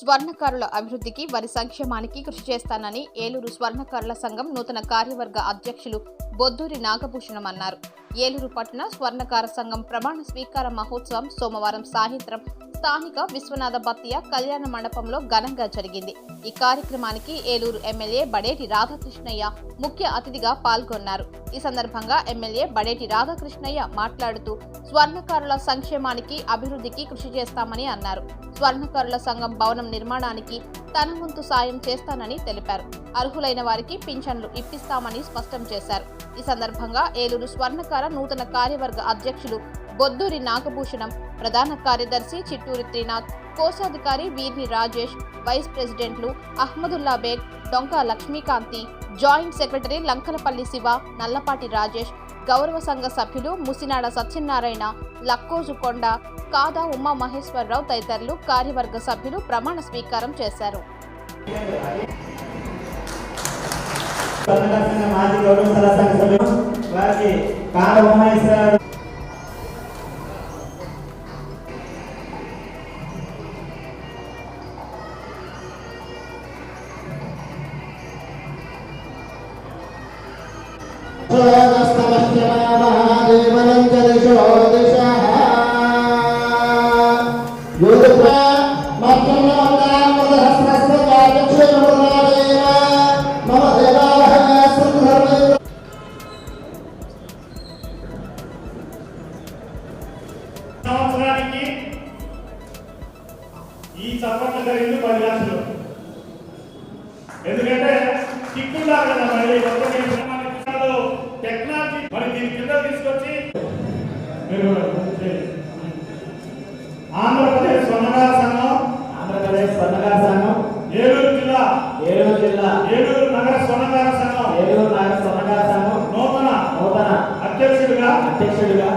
స్వర్ణకారుల అభివృద్ధికి వారి సంక్షేమానికి కృషి చేస్తానని ఏలూరు స్వర్ణకారుల సంఘం నూతన కార్యవర్గ అధ్యక్షులు బొద్దూరి నాగభూషణం అన్నారు. ఏలూరు పట్టణ స్వర్ణకార సంఘం ప్రమాణ స్వీకార మహోత్సవం సోమవారం సాయంత్రం స్థానిక విశ్వనాథ బత్తియ కళ్యాణ మండపంలో ఘనంగా జరిగింది. ఈ కార్యక్రమానికి ఏలూరు ఎమ్మెల్యే బడేటి రాధాకృష్ణయ్య ముఖ్య అతిథిగా పాల్గొన్నారు. ఈ సందర్భంగా ఎమ్మెల్యే బడేటి రాధాకృష్ణయ్య మాట్లాడుతూ స్వర్ణకారుల సంక్షేమానికి అభివృద్ధికి కృషి చేస్తామని అన్నారు. స్వర్ణకారుల సంఘం భవనం నిర్మాణానికి తన వంతు సాయం చేస్తానని తెలిపారు. అర్హులైన వారికి పింఛన్లు ఇప్పిస్తామని స్పష్టం చేశారు. ఈ సందర్భంగా ఏలూరు స్వర్ణకార నూతన కార్యవర్గ అధ్యక్షులు బొద్దూరి నాగభూషణం ప్రధాన కార్యదర్శి చిట్టూరి త్రినాథ్ కోశాధికారి వీర్ని రాజేష్ వైస్ ప్రెసిడెంట్లు అహ్మదుల్లా బేగ్ డొంక లక్ష్మీకాంతి జాయింట్ సెక్రటరీ లంకలపల్లి శివ నల్లపాటి రాజేష్ గౌరవ సంఘ సభ్యులు ముసినాడ సత్యనారాయణ లక్కోజు కొండ కాదా ఉమా మహేశ్వరరావు తదితరులు కార్యవర్గ సభ్యులు ప్రమాణ స్వీకారం చేశారు. కర్ణాటక సంవత్సరానికి ఈ చప్పట్లు జరిగింది పది లక్షలు ఎందుకంటే చిక్కులాగా కదా మరి కొత్త నిర్మాణాలు టెక్నాలజీ మరి దీని కింద తీసుకొచ్చి. ఆంధ్రప్రదేశ్ స్వర్ణకార సంఘం ఆంధ్రప్రదేశ్ స్వర్ణకార సంఘం ఏలూరు జిల్లా ఏలూరు జిల్లా ఏలూరు నగర స్వర్ణకార సంఘం ఏలూరు నగర స్వర్ణకార సంఘం నూతన నూతన అధ్యక్షుడిగా అధ్యక్షుడిగా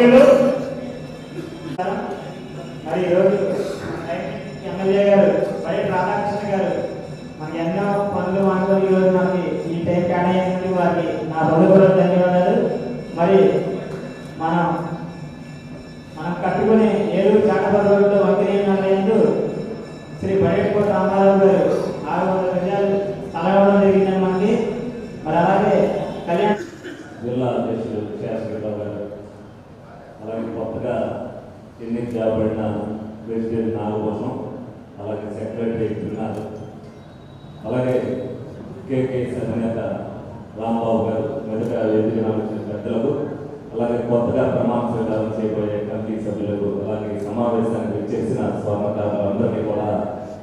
గౌరవనీయులు మరి ఈరోజు ఎమ్మెల్యే గారు బయట రాధాకృష్ణ గారు మనకి ఎన్నో పనులు మాటలు ఈరోజు మనకి ఈ టైం కేటాయించినందుకు వారికి నా హృదయపూర్వక ధన్యవాదాలు. మరి మనం మనం కట్టుకునే ఏలూరు చాటపద రోడ్లో వంకనీయందు శ్రీ బయటకోట రామారావు గారు ఆరు వందల గజాలు స్థలం జరిగిందని మనకి మరి అలాగే కళ్యాణ్ జిల్లా అధ్యక్షుడు శాసనరావు గారు కొత్తగా కొత్తగా ఎన్నికబడిన ప్రెసిడెంట్ కోసం అలాగే సెక్రటరీ త్రినాథ్ అలాగే కేకేఎస్ అధినేత రాంబాబు గారు మెదక ఎదురు వచ్చిన పెద్దలకు అలాగే కొత్తగా ప్రమాణ స్వీకారం చేయబోయే కమిటీ సభ్యులకు అలాగే సమావేశానికి వచ్చేసిన స్వర్ణకారులందరికీ కూడా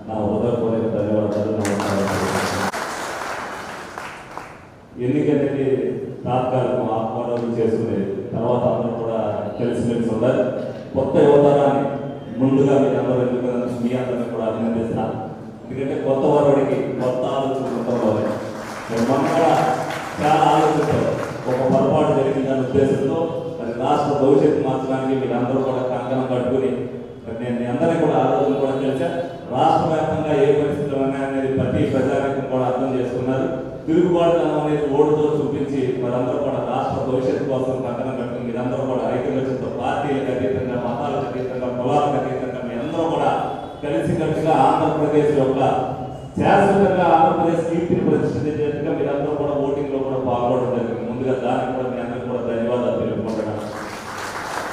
నా హృదయపూర్వక ధన్యవాదాలు. నమస్కారాలు ఎన్నికనేది తాత్కాలికం ఆత్మోడలు చేసుకునేది తర్వాత అందరూ కలిసిమెలిసి ఉండాలి కొత్త యువతరాన్ని ముందుగా మీరు అందరూ ఎందుకు మీ అందరినీ కూడా అభినందిస్తున్నా ఎందుకంటే కొత్త వారికి కొత్త ఆలోచన ఉండవాలి మనం కూడా చాలా ఆలోచించారు ఒక పొరపాటు జరిగిందన్న ఉద్దేశంతో మరి రాష్ట్ర భవిష్యత్తు మార్చడానికి మీరందరూ కూడా కంకణం కట్టుకుని నేను మీ అందరినీ కూడా ఆలోచన కూడా తెలిసా రాష్ట్ర వ్యాప్తంగా ఏ పరిస్థితులు ఉన్నాయనేది ప్రతి ప్రజానికం కూడా అర్థం చేసుకున్నారు. తిరుగుబాటుతనం అనేది ఓటుతో చూపించి మరందరూ కూడా రాష్ట్ర భవిష్యత్తు కోసం కలిసికట్టుగా ఆంధ్రప్రదేశ్ యొక్క శాశ్వతంగా ఆంధ్రప్రదేశ్ కీర్తిని ప్రతిష్ఠించేట్టుగా మీరందరూ కూడా ఓటింగ్లో కూడా పాల్గొనడం జరిగింది. ముందుగా దానికి కూడా మీ అందరికీ కూడా ధన్యవాదాలు తెలుపుకుంటున్నాను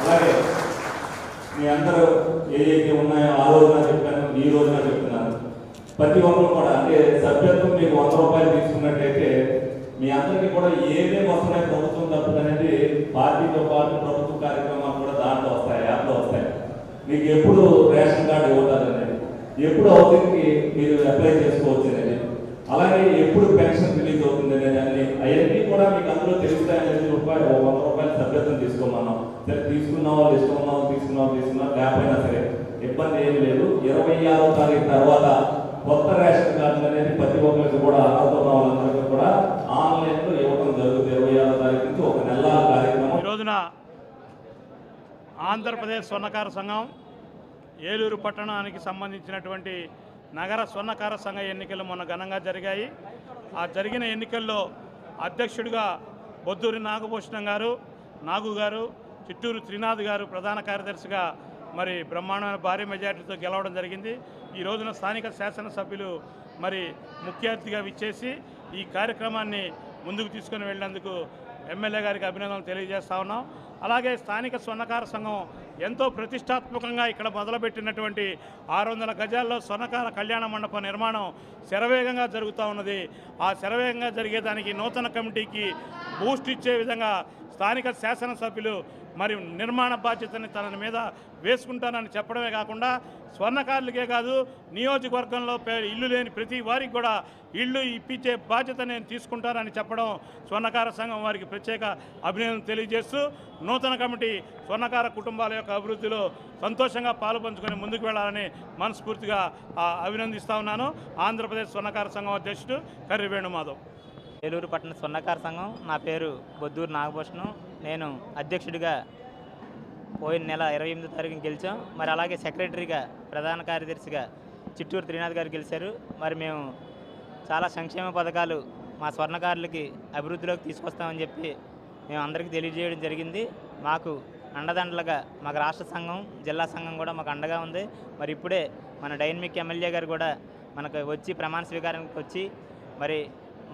అలాగే మీ అందరూ ఏదైతే ఉన్నాయో ఆ రోజున చెప్పాను ఈ రోజున చెప్తున్నాను. ప్రతి ఒక్కరు కూడా అంటే సభ్యత్వం మీకు వంద రూపాయలు తీసుకున్నట్టయితే మీ అందరికీ కూడా ఏమేమి వస్తున్నాయి ప్రభుత్వం తప్పుదనేది పార్టీతో పాటు ప్రభుత్వ కార్యక్రమాలు కూడా దాంట్లో వస్తాయి యాప్లో వస్తాయి. మీకు ఎప్పుడు రేషన్ కార్డు ఇవ్వటాలు ఎప్పుడు హౌసింగ్కి మీరు అప్లై చేసుకోవచ్చు అనేది. అలాగే ఎప్పుడు పెన్షన్ రిలీజ్ అవుతుంది అనేది అన్ని అవన్నీ కూడా మీకు అందులో తెలుస్తాయనేది రూపాయలు వంద రూపాయలు సభ్యత్వం తీసుకోమన్నాం. సరే తీసుకున్నావా తీసుకున్నావా తీసుకున్నావా తీసుకున్నావా లేకపోయినా సరే ఇబ్బంది ఏమి లేదు. ఇరవై ఆరో తారీఖు తర్వాత కొత్త రేషన్ కార్డు అనేది ప్రతి ఒక్కరికి కూడా అర్హత ఉన్న వాళ్ళందరికీ కూడా ఆన్లైన్లో ఇవ్వడం జరుగుతుంది. ఇరవై ఆరో తారీఖు నుంచి ఒక నెల కార్యక్రమం. రోజున ఆంధ్రప్రదేశ్ స్వర్ణకార సంఘం ఏలూరు పట్టణానికి సంబంధించినటువంటి నగర స్వర్ణకార సంఘ ఎన్నికలు మొన్న ఘనంగా జరిగాయి. ఆ జరిగిన ఎన్నికల్లో అధ్యక్షుడిగా బొద్దూరి నాగభూషణం గారు నాగు గారు చిట్టూరు త్రినాథ్ గారు ప్రధాన కార్యదర్శిగా మరి బ్రహ్మాండమైన భారీ మెజార్టీతో గెలవడం జరిగింది. ఈ రోజున స్థానిక శాసనసభ్యులు మరి ముఖ్య అతిథిగా విచ్చేసి ఈ కార్యక్రమాన్ని ముందుకు తీసుకొని వెళ్ళినందుకు ఎమ్మెల్యే గారికి అభినందనలు తెలియజేస్తా ఉన్నాం. అలాగే స్థానిక స్వర్ణకార సంఘం ఎంతో ప్రతిష్టాత్మకంగా ఇక్కడ మొదలుపెట్టినటువంటి ఆరు వందల గజాల్లో స్వర్ణకార కళ్యాణ మండప నిర్మాణం శరవేగంగా జరుగుతూ ఉన్నది. ఆ శరవేగంగా జరిగేదానికి నూతన కమిటీకి బూస్ట్ ఇచ్చే విధంగా స్థానిక శాసనసభ్యులు మరి నిర్మాణ బాధ్యతని తన మీద వేసుకుంటానని చెప్పడమే కాకుండా స్వర్ణకారులకే కాదు నియోజకవర్గంలో పే- ఇల్లు లేని ప్రతి వారికి కూడా ఇల్లు ఇప్పించే బాధ్యత నేను తీసుకుంటానని చెప్పడం స్వర్ణకార సంఘం వారికి ప్రత్యేక అభినందన తెలియజేస్తూ నూతన కమిటీ స్వర్ణకార కుటుంబాల యొక్క అభివృద్ధిలో సంతోషంగా పాలుపంచుకొని ముందుకు వెళ్ళాలని మనస్ఫూర్తిగా అభినందిస్తా ఉన్నాను. ఆంధ్రప్రదేశ్ స్వర్ణకార సంఘం అధ్యక్షుడు కర్రి వేణుమాధవ్. ఏలూరు పట్టణ స్వర్ణకార సంఘం నా పేరు బొద్దూరు నాగభూషణం. నేను అధ్యక్షుడిగా పోయిన నెల ఇరవై ఎనిమిదో తారీఖున గెలిచాం. మరి అలాగే సెక్రటరీగా ప్రధాన కార్యదర్శిగా చిట్టూరు త్రినాథ్ గారు గెలిచారు. మరి మేము చాలా సంక్షేమ పథకాలు మా స్వర్ణకారులకి అభివృద్ధిలోకి తీసుకొస్తామని చెప్పి మేము అందరికీ తెలియజేయడం జరిగింది. మాకు అండదండలుగా మాకు రాష్ట్ర సంఘం జిల్లా సంఘం కూడా మాకు అండగా ఉంది. మరి ఇప్పుడే మన డైనమిక్ ఎమ్మెల్యే గారు కూడా మనకు వచ్చి ప్రమాణ స్వీకారానికి వచ్చి మరి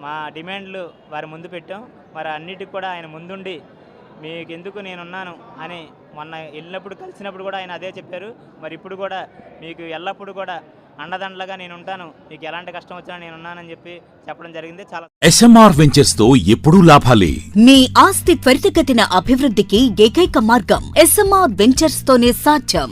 మా డిమాండ్లు వారి ముందు పెట్టాం. మరి అన్నిటికి కూడా ఆయన ముందుండి మీకు ఎందుకు నేనున్నాను అని మొన్న వెళ్ళినప్పుడు కలిసినప్పుడు కూడా ఆయన అదే చెప్పారు. మరి ఇప్పుడు కూడా మీకు ఎల్లప్పుడూ కూడా అండదండలుగా నేను ఉంటాను మీకు ఎలాంటి కష్టం వచ్చినా నేను ఉన్నానని చెప్పి చెప్పడం జరిగింది. చాలా ఎస్ఎంఆర్ వెంచర్స్తో ఎప్పుడూ లాభాలే. మీ ఆస్తి త్వరితగతిన అభివృద్ధికి ఏకైక మార్గం ఎస్ఎంఆర్ వెంచర్స్ తోనే సాధ్యం.